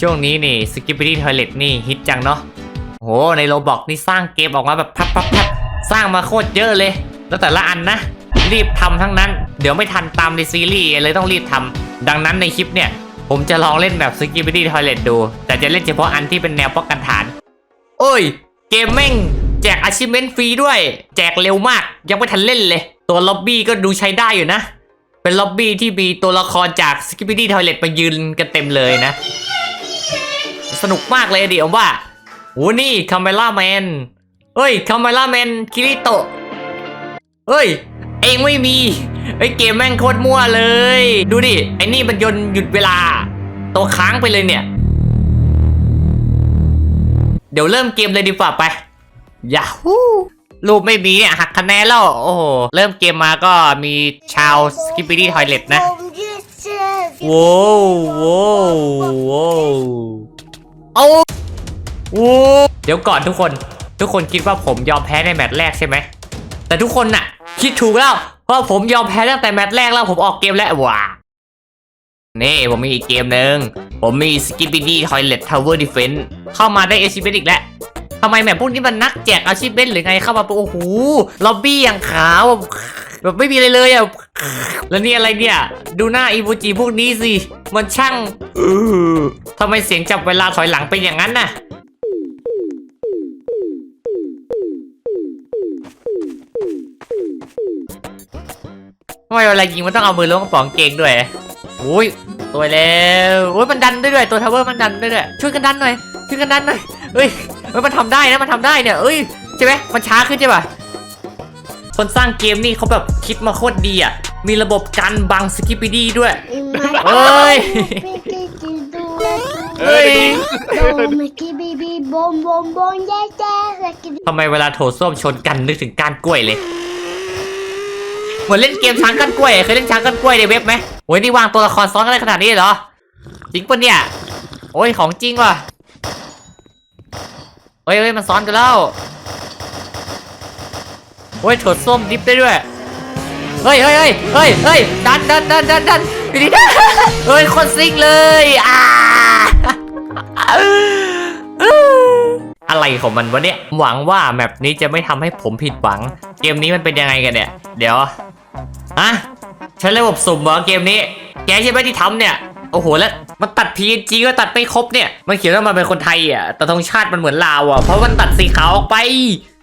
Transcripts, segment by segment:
ช่วงนี้นี่สกิปปี้ทอยเลตนี่ฮิตจังเนาะโหในโรบอกนี่สร้างเกมออกมาแบบพับพับพับสร้างมาโคตรเยอะเลย แล้วแต่ละอันนะ รีบทำทั้งนั้น เดี๋ยวไม่ทันตามในซีรีส์เลยต้องรีบทำดังนั้นในคลิปเนี่ย ผมจะลองเล่นแบบสกิปปี้ทอยเลตดู แต่จะเล่นเฉพาะอันที่เป็นแนวป้องกันฐาน โอ้ย เกมแม่งแจก achievement ฟรีด้วย แจกเร็วมาก ยังไม่ทันเล่นเลย ตัวล็อบบี้ก็ดูใช้ได้อยู่นะ เป็นล็อบบี้ที่มีตัวละครจาก s k i p p y d y Toilet มายืนกันเต็มเลยนะ สนุกมากเลยดิผมว่าโอ้นี่คาเมล่าแมนเฮ้ยคาเมล่าแมนคิริโตะเฮ้ย เองไม่มีไอ้ยเกมแม่งโคตรมั่วเลย ดูดิ ไอ้นี่มันยนต์หยุดเวลา ตัวค้างไปเลยเนี่ย เดี๋ยวเริ่มเกมเลยดีกว่าไปยาฮูรูปไม่มีเนี่ยหักคะแนนแล้วโอ้โห เริ่มเกมมาก็มีชาวสกิปปี้ทอยเลตนะโว้วโว้วโว้ว เอาโว้เดี๋ยวก่อนทุกคน ทุกคนคิดว่าผมยอมแพ้ในแมตช์แรกใช่ไหม แต่ทุกคนน่ะ คิดถูกแล้ว เพราะผมยอมแพ้ตั้งแต่แมตช์แรกแล้วผมออกเกมแล้วว้านี่ผมมีอีกเกมหนึ่งผมมี Skibidi Toilet Tower Defense เข้ามาได้ achievement อีกแล้วทำไมแมปพวกนี้มันนักแจก achievement หรือไงเข้ามาปุ๊บโอ้โหล็อบบี้อย่างขาวแบบไม่มีอะไรเลยอะ แล้วนี่อะไรเนี่ย ดูหน้าอีโมจิพวกนี้สิ มันช่างเออทำไมเสียงจับเวลาถอยหลังเป็นอย่างนั้นน่ะ ทำไมเวลายิงมันต้องเอามือล้วงกระป๋องเกงด้วยโอ้ยตัวแล้วโอ้ยมันดันด้ด้วย ตัวทาวเวอร์มันดันด้ด้วย ช่วยกันดันหน่อย ช่วยกันดันหน่อย เอ้ยเอ้ยมันทำได้นะ มันทำได้เนี่ย เอ้ย ใช่ไหมมันช้าขึ้นใช่ป่ะคนสร้างเกมนี่เขาแบบคิดมาโคตรดีอะ มีระบบกันบังสกิปปี้ดีด้วยเอ้ยเอ้ยทำไมเวลาโถส้วมชนกันนึกถึงก้านกล้วยเลย เหมือนเล่นเกมช้างก้านกล้วยเคยเล่นช้างก้านกล้วยในเว็บไหมโอ้ยนี่วางตัวละครซ้อนกันได้ขนาดนี้เหรอ จริงปะเนี่ย โอ้ยของจริงว่ะเฮ้ยเฮ้ยมันซ้อนกันแล้วโอ้ยโถส้วมดิฟได้ด้วย เฮ้ยเฮ้ยเฮ้ยเฮ้ยเฮ้ยดันดันดันดันดันไปดิเฮ้ยคนซิงเลยอ่าอะไรของมันวะเนี่ย หวังว่าแมปนี้จะไม่ทำให้ผมผิดหวัง เกมนี้มันเป็นยังไงกันเนี่ย เดี๋ยวอะใช้ระบบสุ่มเหรอเกมนี้ แกใช่ไหมที่ทำเนี่ย โอ้โหแล้วมันตัด PNG ก็ตัดไม่ครบเนี่ย มันเขียนว่ามันเป็นคนไทยอะ แต่ธงชาติมันเหมือนลาวอะ เพราะมันตัดสีขาวออกไป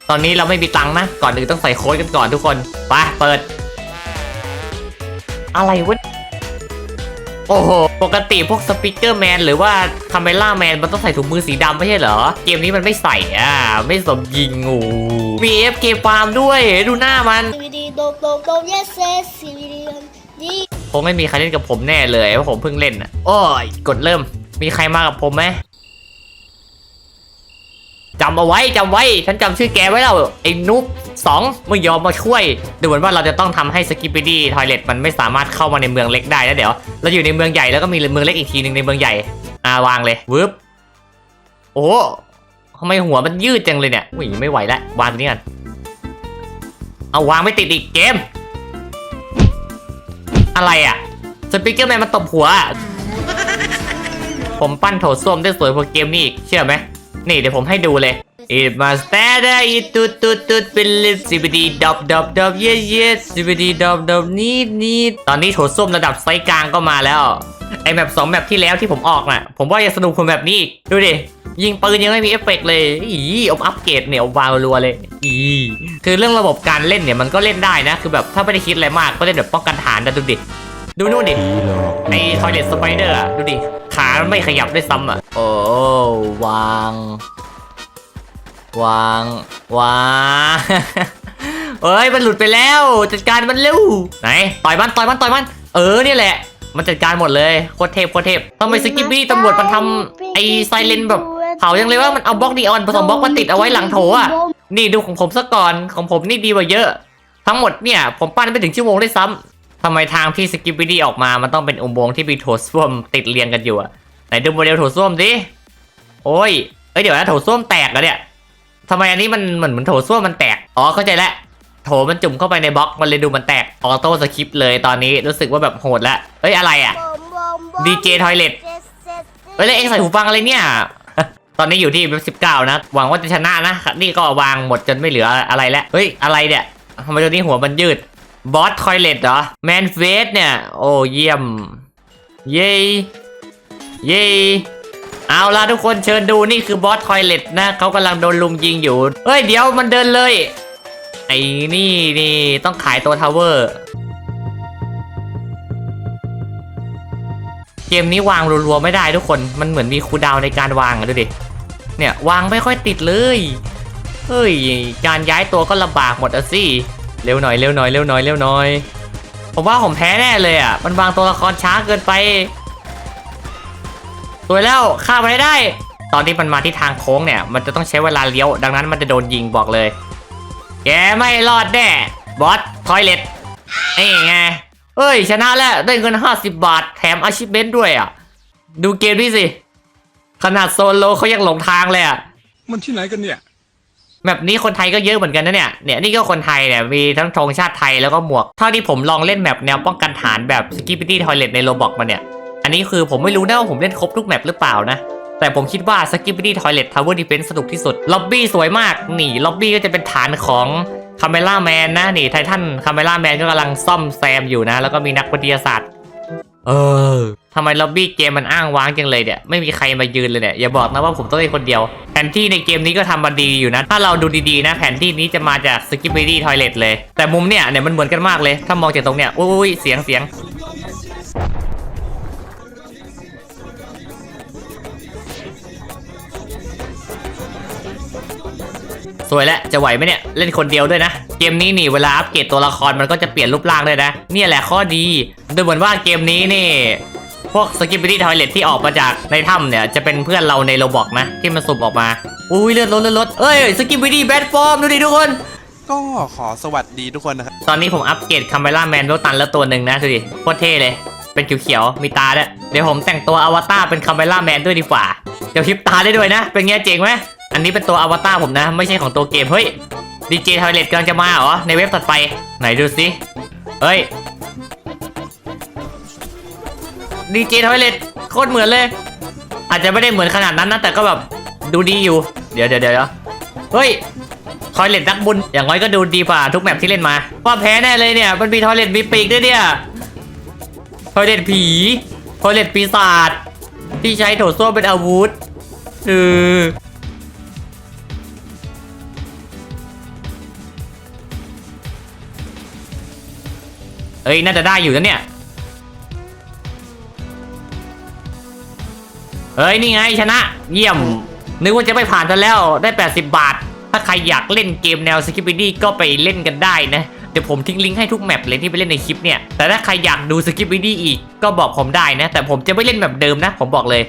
ตอนนี้เราไม่มีตังค์นะ ก่อนอื่นต้องใส่โค้ดกันก่อนทุกคน ไป เปิด อะไรวะ โอ้โห ปกติพวกสปิเกอร์แมนหรือว่าคาเมล่าแมนมันต้องใส่ถุงมือสีดำไม่ใช่เหรอ เกมนี้มันไม่ใส่อะ ไม่สมยิงงูมีเอฟเกฟาร์มด้วยดูหน้ามันคงไม่มีใครเล่นกับผมแน่เลยเพราะผมเพิ่งเล่นอะโอ้ยกดเริ่ม มีใครมากับผมไหมจำเอาไว้จำไว้ ฉันจำชื่อแกไว้แล้วไอ้นุ๊ก 2ไม่ยอมมาช่วย ดูเหมือนว่าเราจะต้องทำให้สกิปปิดี้ทอยเลตมันไม่สามารถเข้ามาในเมืองเล็กได้แล้วเดี๋ยว เราอยู่ในเมืองใหญ่แล้วก็มีเมืองเล็กอีกทีหนึ่งในเมืองใหญ่อาวางเลยวืบโอ้ทำไมหัวมันยืดจังเลยเนี่ยอุ้ยไม่ไหวแล้ววางนี้กันเอาวางไม่ติดอีกเกม อะไรอะสปิเกอร์แมนมาตบหัว ผมปั้นโถส้วมได้สวยกว่าเกมนี้อีกเชื่อไหมนี่เดี๋ยวผมให้ดูเลย It must stand it ตุดตุดตุดเป็นลิปซิบดีดับดับดับเย่เย่ซิบดีดับดับนีดนีดตอนนี้โถส้มระดับไซส์กลางก็มาแล้วไอแมปสองแมปที่แล้วที่ผมออกน่ะ ผมว่าจะสนุกกว่าแบบนี้ดูดิยิงปืนยังไม่มีเอฟเฟกต์เลยอีอาอัปเกรดเนี่ยอาวางรัวเลยอีคือเรื่องระบบการเล่นเนี่ยมันก็เล่นได้นะ คือแบบถ้าไม่ได้คิดอะไรมากก็เล่นแบบป้องกันฐานนะดูดิดูนู่นดิไอทอยเล t สไปเดอร์อะดูดิขาไม่ขยับด้วยซ้ำอะโอ้วาง วางวางเอ้ยมันหลุดไปแล้ว จัดการมันเร็วไหนต่อยมันต่อยมันต่อยมัน เออเนี่ยแหละ มันจัดการหมดเลยโคตรเทพโคตรเทพทำไมสกิปปี้ตำรวจมันทำไอไซเลนแบบเผายังเลยว่ามันเอาบล็อกดีออนผสมบล็อกมาติดเอาไว้หลังโถอะนี่ดูของผมซะก่อนของผมนี่ดีกว่าเยอะ ทั้งหมดเนี่ยผมปั้นไปถึงชั่วโมงได้วยซ้ำทำไมทางที่สกิปปี้ดีออกมา มันต้องเป็นอุโมงค์ที่มีโถส้วมติดเรียงกันอยู่อะไหนดูโมเดลโถส้วมดิโอ้ยเอ้ยเดี๋ยวนะโถส้วมแตกแล้วเนี่ย ทำไมอันนี้มันเหมือนเหมือนโถส้วมมันแตก อ๋อเข้าใจแล้วโถมันจุ่มเข้าไปในบล็อกมันเลยดูมันแตกออโต้สคริปต์เลยตอนนี้รู้สึกว่าแบบโหดละเอ้ยอะไรอะ DJ Toilet เอ้ยแล้วเอ็งใส่หูฟังอะไรเนี่ย ตอนนี้อยู่ที่เว็บสิบเก้านะ หวังว่าจะชนะนะ นี่ก็วางหมดจนไม่เหลืออะไรแล้ว เฮ้ยอะไรเนี่ยทำไมตัวนี้หัวมันยืด บอสทอยเลตเหรอ แมนเฟสเนี่ย โอ้เยี่ยม เย้ เย้ เอาล่ะทุกคนเชิญดูนี่คือบอสทอยเลตนะเขากำลังโดนลุมยิงอยู่เฮ้ยเดี๋ยวมันเดินเลย ไอ้นี่นี่ต้องขายตัวทาวเวอร์เกมนี้วางรัวๆไม่ได้ทุกคนมันเหมือนมีคูดาวในการวางอะดูดิเนี่ยวางไม่ค่อยติดเลยเฮ้ยการย้ายตัวก็ลำบากหมดอะสิเร็วหน่อยเร็วหน่อยเร็วหน่อยเร็วหน่อยผมว่าผมแพ้แน่เลยอะมันวางตัวละครช้าเกินไป สวยแล้วฆ่ามันให้ได้ ตอนที่มันมาที่ทางโค้งเนี่ย มันจะต้องใช้เวลาเลี้ยว ดังนั้นมันจะโดนยิงบอกเลย แกไม่รอดแน่ บอสทอยเลตไอ้ไงเฮ้ย ชนะแล้ว ได้เงิน 50 บาท แถมอาชิเ e นด้วยอะ ดูเกมนี่สิ ขนาดโซโลเขายังหลงทางเลยอะ มันที่ไหนกันเนี่ย แบบนี้คนไทยก็เยอะเหมือนกันนะเนี่ย เนี่ยนี่ก็คนไทยเนี่ย มีทั้งธงชาติไทยแล้วก็หมวก เท่าที่ผมลองเล่นแมปแนวป้องกันฐานแบบ s k i p p y Toilet ในโรบอกมาเนี่ย อันนี้คือผมไม่รู้นะว่าผมเล่นครบทุกแมปหรือเปล่านะ แต่ผมคิดว่า s k i p p y Toilet Tower Defense สนุกที่สุด ล็อบบี้สวยมาก นี่ ล็อบบี้ก็จะเป็นฐานของคาเมล่าแมนนะ นี่ไททันคาเมล่าแมนก็กำลังซ่อมแซมอยู่นะ แล้วก็มีนักวิทยาศาสตร์ เออทำไมล็อบบี้เกมมันอ้างว้างจังเลยเนี่ย ไม่มีใครมายืนเลยเนี่ย อย่าบอกนะว่าผมต้องเล่นคนเดียว แผนที่ในเกมนี้ก็ทำมาดีอยู่นะ ถ้าเราดูดีๆนะ แผนที่นี้จะมาจาก s k i p p y Toilet เลย แต่มุมเนี่ยเนี่ยมันเหมือนกันมากเลย ถ้ามองจากตรงเนี่ย อุ้ยเสียงเสียง สวยแล้วจะไหวไหมเนี่ย เล่นคนเดียวด้วยนะ เกมนี้นี่เวลาอัปเกรดตัวละครมันก็จะเปลี่ยนรูปร่างด้วยนะ เนี่ยแหละข้อดี ดูเหมือนว่าเกมนี้นี่พวกสกิปปี้ทอยเลทที่ออกมาจากในถ้ำเนี่ยจะเป็นเพื่อนเราในโรบอกนะ ที่มันสุ่มออกมา อุ้ยเลือดลดเลือดลดเอ้ยสกิปปี้แบทฟอร์มดูดิทุกคนก็ขอสวัสดีทุกคนนะครับตอนนี้ผมอัปเกรดคาเมล่าแมนเวลตันแล้วตัวหนึ่งนะดูดิโคตรเท่เลย เป็นเขียวๆมีตาด้วยเดี๋ยวผมแต่งตัวอวตารเป็นคาเมล่าแมนด้วยดีกว่าเดี๋ยวคลิปตาได้ด้วยนะ เป็นไงเจ๋งไหม อันนี้เป็นตัวอวตารผมนะ ไม่ใช่ของตัวเกม เฮ้ยดีเจทอยเลตกำลังจะมาเหรอ ในเว็บถัดไป ไหนดูสิเฮ้ยดีเจทอยเลตโคตรเหมือนเลย อาจจะไม่ได้เหมือนขนาดนั้นนะ แต่ก็แบบดูดีอยู่ เดี๋ยวเดี๋ยวเดี๋ยวเฮ้ยทอยเลตนักบุญ อย่างน้อยก็ดูดีกว่าทุกแมปที่เล่นมา ว่าแพ้แน่เลยเนี่ย มันมีทอยเลตมีปีกด้วยเนี่ยทอยเลตผีทอยเลตปีศาจที่ใช้โถส้วมเป็นอาวุธเอ เอ้ยน่าจะได้อยู่นะเนี่ยเฮ้ยนี่ไงชนะ เยี่ยม นึกว่าจะไม่ผ่านซะแล้วได้ 80 บาท ถ้าใครอยากเล่นเกมแนวสกิปปี้ดี้ก็ไปเล่นกันได้นะ เดี๋ยวผมทิ้งลิงก์ให้ทุกแมปเลยที่ไปเล่นในคลิปเนี่ย แต่ถ้าใครอยากดูสกิปปี้ดี้อีกก็บอกผมได้นะ แต่ผมจะไม่เล่นแบบเดิมนะ ผมบอกเลย